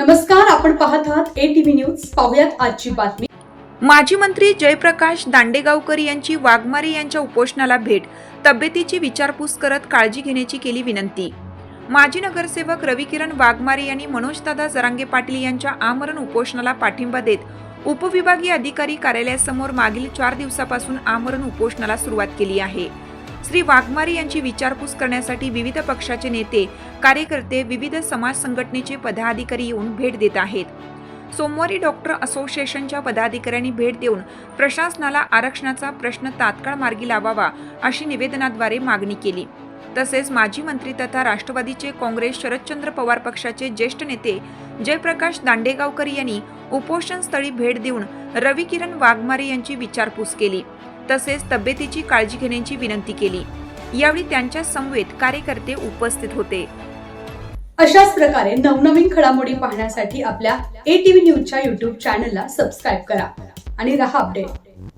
नमस्कार आपण पाहत आहात ए टीव्ही न्यूज पाहुयात आजची बातमी. माजी मंत्री जयप्रकाश दांडेगावकर यांची वाघमारे यांच्या उपोषणाला भेट. तब्येतीची विचारपूस करत काळजी घेण्याची केली विनंती. माजी नगरसेवक रविकिरण वाघमारे यांनी मनोजदादा जरांगे पाटील यांच्या आमरण उपोषणाला पाठिंबा देत उपविभागीय अधिकारी कार्यालयासमोर मागील चार दिवसापासून आमरण उपोषणाला सुरुवात केली आहे. श्री वाघमारे यांची विचारपूस करण्यासाठी विविध पक्षाचे नेते कार्यकर्ते विविध समाज संघटनेचे पदाधिकारी येऊन भेट देत आहेत. सोमवारी डॉक्टर असोसिएशनच्या पदाधिकाऱ्यांनी भेट देऊन प्रशासनाला आरक्षणाचा प्रश्न तात्काळ मार्गी लावावा अशी निवेदनाद्वारे मागणी केली. तसेच माजी मंत्री तथा राष्ट्रवादीचे काँग्रेस शरदचंद्र पवार पक्षाचे ज्येष्ठ नेते जयप्रकाश दांडेगावकर यांनी उपोषण स्थळी भेट देऊन रविकिरण वाघमारे यांची विचारपूस केली. तसेच तब्येतीची काळजी घेण्याची विनंती केली. यावेळी त्यांच्या समवेत कार्यकर्ते उपस्थित होते. अशाच प्रकारे नवनवीन घडामोडी पाहण्यासाठी आपल्या ए टीव्ही न्यूजच्या युट्यूब चॅनलला सबस्क्राईब करा आणि रहा अपडेट